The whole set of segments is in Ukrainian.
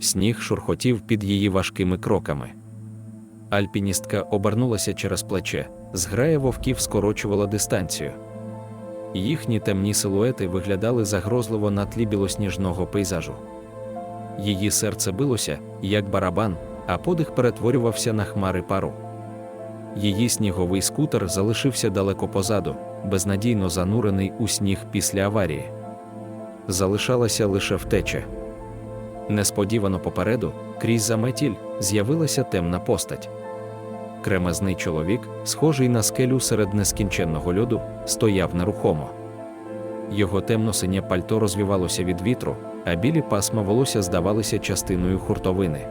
сніг шурхотів під її важкими кроками. Альпіністка обернулася через плече, зграя вовків скорочувала дистанцію. Їхні темні силуети виглядали загрозливо на тлі білосніжного пейзажу. Її серце билося, як барабан, а подих перетворювався на хмари пару. Її сніговий скутер залишився далеко позаду, безнадійно занурений у сніг після аварії. Залишалася лише втеча. Несподівано попереду, крізь заметіль, з'явилася темна постать. Кремезний чоловік, схожий на скелю серед нескінченного льоду, стояв нерухомо. Його темно-синє пальто розвівалося від вітру, а білі пасма волосся здавалися частиною хуртовини.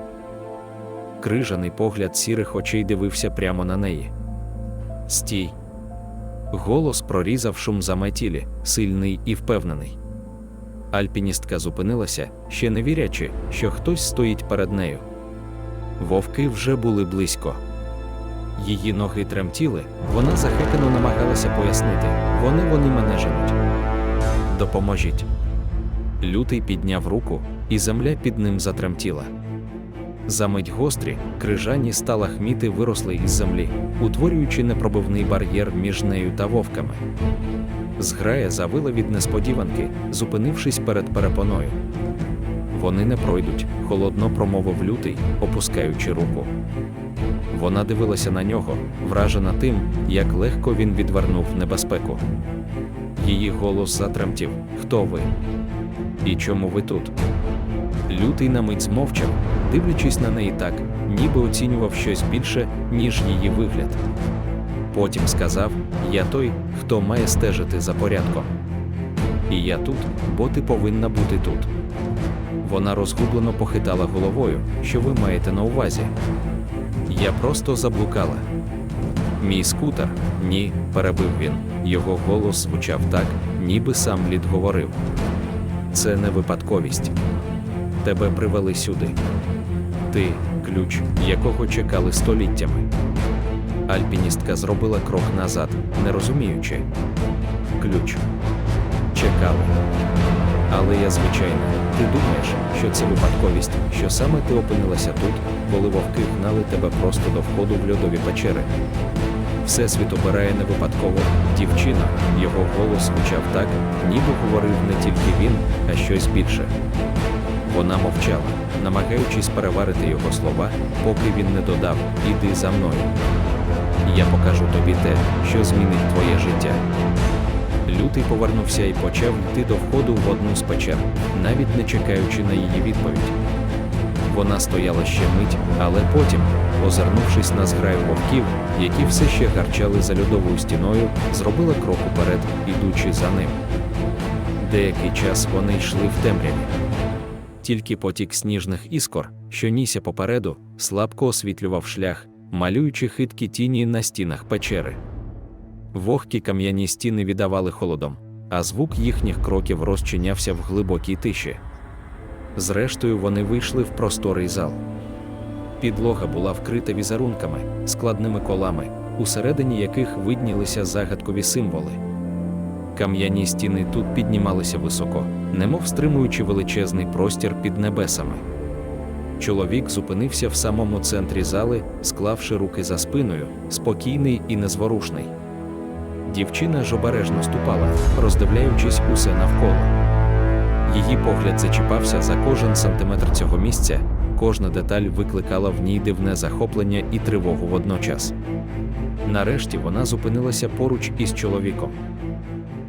Крижаний погляд сірих очей дивився прямо на неї. Стій. Голос прорізав шум заметілі, сильний і впевнений. Альпіністка зупинилася, ще не вірячи, що хтось стоїть перед нею. Вовки вже були близько. Її ноги тремтіли, вона захитано намагалася пояснити вони вони мене женуть. Допоможіть. Лютий підняв руку, і земля під ним затремтіла. Замить гострі, крижані сталахміти виросли із землі, утворюючи непробивний бар'єр між нею та вовками. Зграя завила від несподіванки, зупинившись перед перепоною. Вони не пройдуть, холодно промовив лютий, опускаючи руку. Вона дивилася на нього, вражена тим, як легко він відвернув небезпеку. Її голос затремтів Хто ви? І чому ви тут? Лютий на мить змовчав, дивлячись на неї так, ніби оцінював щось більше, ніж її вигляд. Потім сказав: Я той, хто має стежити за порядком. І я тут, бо ти повинна бути тут. Вона розгублено похитала головою, що ви маєте на увазі. Я просто заблукала. Мій скутер, ні, перебив він. Його голос звучав так, ніби сам лід говорив. Це не випадковість. Тебе привели сюди. Ти ключ, якого чекали століттями. Альпіністка зробила крок назад, не розуміючи. Ключ. Чекали. Але я, звичайно, ти думаєш, що це випадковість, що саме ти опинилася тут, коли вовки гнали тебе просто до входу в льодові печери. Всесвіт обирає не випадково дівчина, його голос звучав так, ніби говорив не тільки він, а щось більше. Вона мовчала, намагаючись переварити його слова, поки він не додав Іди за мною. Я покажу тобі те, що змінить твоє життя. Лютий повернувся і почав йти до входу в одну з печер, навіть не чекаючи на її відповідь. Вона стояла ще мить, але потім, озирнувшись на зграю вовків, які все ще гарчали за льодовою стіною, зробила крок уперед, ідучи за ним. Деякий час вони йшли в темряві. Тільки потік сніжних іскор, що нісся попереду, слабко освітлював шлях, малюючи хиткі тіні на стінах печери. Вогкі кам'яні стіни віддавали холодом, а звук їхніх кроків розчинявся в глибокій тиші. Зрештою, вони вийшли в просторий зал. Підлога була вкрита візерунками, складними колами, усередині яких виднілися загадкові символи. Кам'яні стіни тут піднімалися високо, немов стримуючи величезний простір під небесами. Чоловік зупинився в самому центрі зали, склавши руки за спиною, спокійний і незворушний. Дівчина ж обережно ступала, роздивляючись усе навколо. Її погляд зачіпався за кожен сантиметр цього місця, кожна деталь викликала в ній дивне захоплення і тривогу водночас. Нарешті вона зупинилася поруч із чоловіком.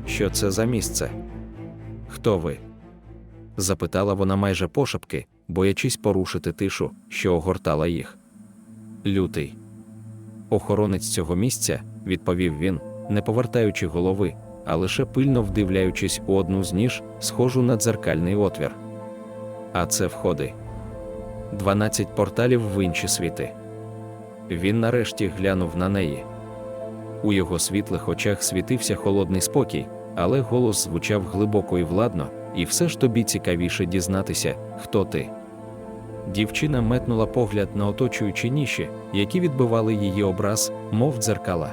Що це за місце? Хто ви? запитала вона майже пошепки, боячись порушити тишу, що огортала їх. Лютий. Охоронець цього місця, відповів він, не повертаючи голови, а лише пильно вдивляючись у одну з ніж, схожу на дзеркальний отвір. А це входи. Дванадцять порталів в інші світи. Він нарешті глянув на неї. У його світлих очах світився холодний спокій, але голос звучав глибоко і владно, і все ж тобі цікавіше дізнатися, хто ти. Дівчина метнула погляд на оточуючі ніші, які відбивали її образ, мов дзеркала.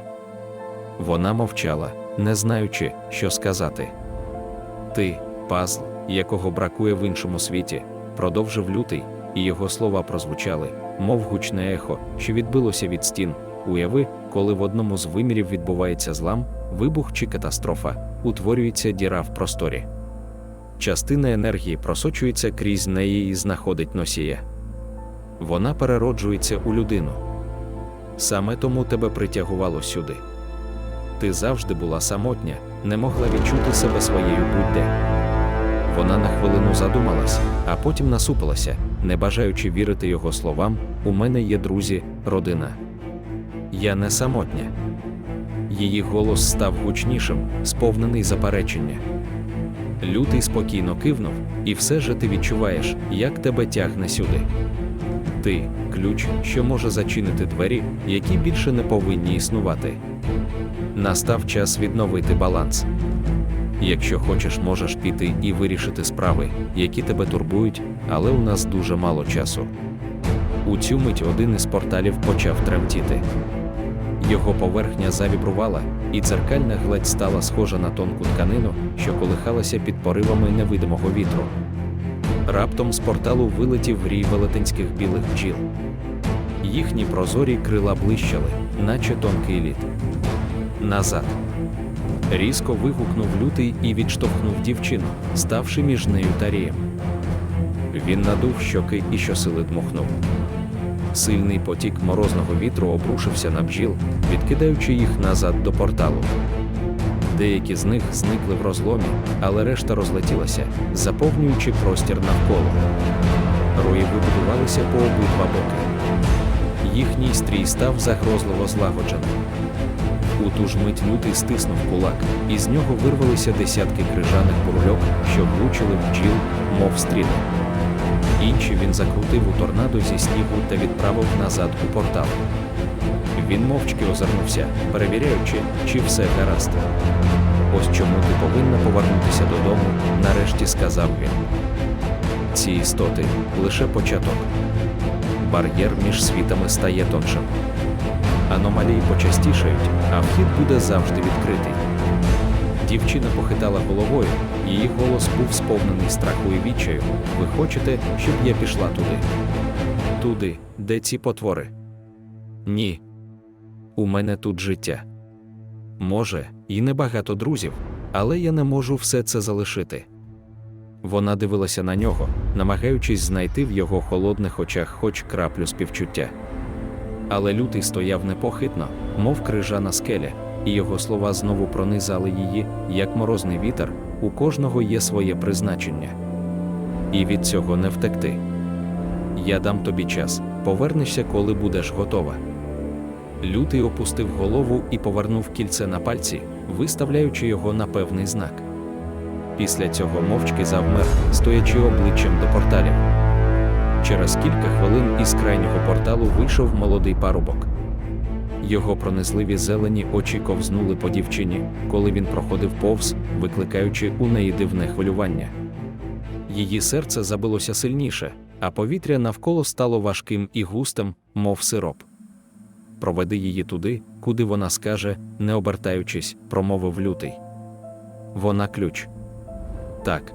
Вона мовчала, не знаючи, що сказати. Ти, пазл, якого бракує в іншому світі, продовжив лютий, і його слова прозвучали, мов гучне ехо, що відбилося від стін. Уяви, коли в одному з вимірів відбувається злам, вибух чи катастрофа, утворюється діра в просторі. Частина енергії просочується крізь неї і знаходить носія. Вона перероджується у людину. Саме тому тебе притягувало сюди. Ти завжди була самотня, не могла відчути себе своєю будь-де. Вона на хвилину задумалась, а потім насупилася, не бажаючи вірити його словам: у мене є друзі, родина. Я не самотня. Її голос став гучнішим, сповнений заперечення. Лютий спокійно кивнув, і все же ти відчуваєш, як тебе тягне сюди. Ти ключ, що може зачинити двері, які більше не повинні існувати. Настав час відновити баланс. Якщо хочеш, можеш піти і вирішити справи, які тебе турбують, але у нас дуже мало часу. У цю мить один із порталів почав тремтіти. Його поверхня завібрувала, і дзеркальна гладь стала схожа на тонку тканину, що колихалася під поривами невидимого вітру. Раптом з порталу вилетів рій велетенських білих бджіл. Їхні прозорі крила блищали, наче тонкий лід. Назад. Різко вигукнув лютий і відштовхнув дівчину, ставши між нею та рієм. Він надув щоки і щосили дмухнув. Сильний потік морозного вітру обрушився на бджіл, відкидаючи їх назад до порталу. Деякі з них зникли в розломі, але решта розлетілася, заповнюючи простір навколо. Рої вибудувалися по обидва боки. Їхній стрій став загрозливо злагодженим. У ту ж мить лютий стиснув кулак, і з нього вирвалися десятки крижаних бурльок, що влучили бджіл, мов стріли. Інші він закрутив у торнадо зі снігу та відправив назад у портал. Він мовчки озирнувся, перевіряючи, чи все гаразд. Ось чому ти повинна повернутися додому, нарешті сказав він. Ці істоти лише початок. Бар'єр між світами стає тоншим. Аномалії почастішають, а вхід буде завжди відкритий. Дівчина похитала головою, її голос був сповнений страху і відчаю. Ви хочете, щоб я пішла туди? Туди, де ці потвори? Ні. У мене тут життя. Може, і небагато друзів, але я не можу все це залишити. Вона дивилася на нього, намагаючись знайти в його холодних очах хоч краплю співчуття. Але лютий стояв непохитно, мов крижана скеля, і його слова знову пронизали її, як морозний вітер, у кожного є своє призначення. І від цього не втекти. Я дам тобі час, повернешся, коли будеш готова. Лютий опустив голову і повернув кільце на пальці, виставляючи його на певний знак. Після цього мовчки завмер, стоячи обличчям до порталів. Через кілька хвилин із крайнього порталу вийшов молодий парубок. Його пронизливі зелені очі ковзнули по дівчині, коли він проходив повз, викликаючи у неї дивне хвилювання. Її серце забилося сильніше, а повітря навколо стало важким і густим, мов сироп. Проведи її туди, куди вона скаже, не обертаючись, промовив лютий. Вона ключ. Так,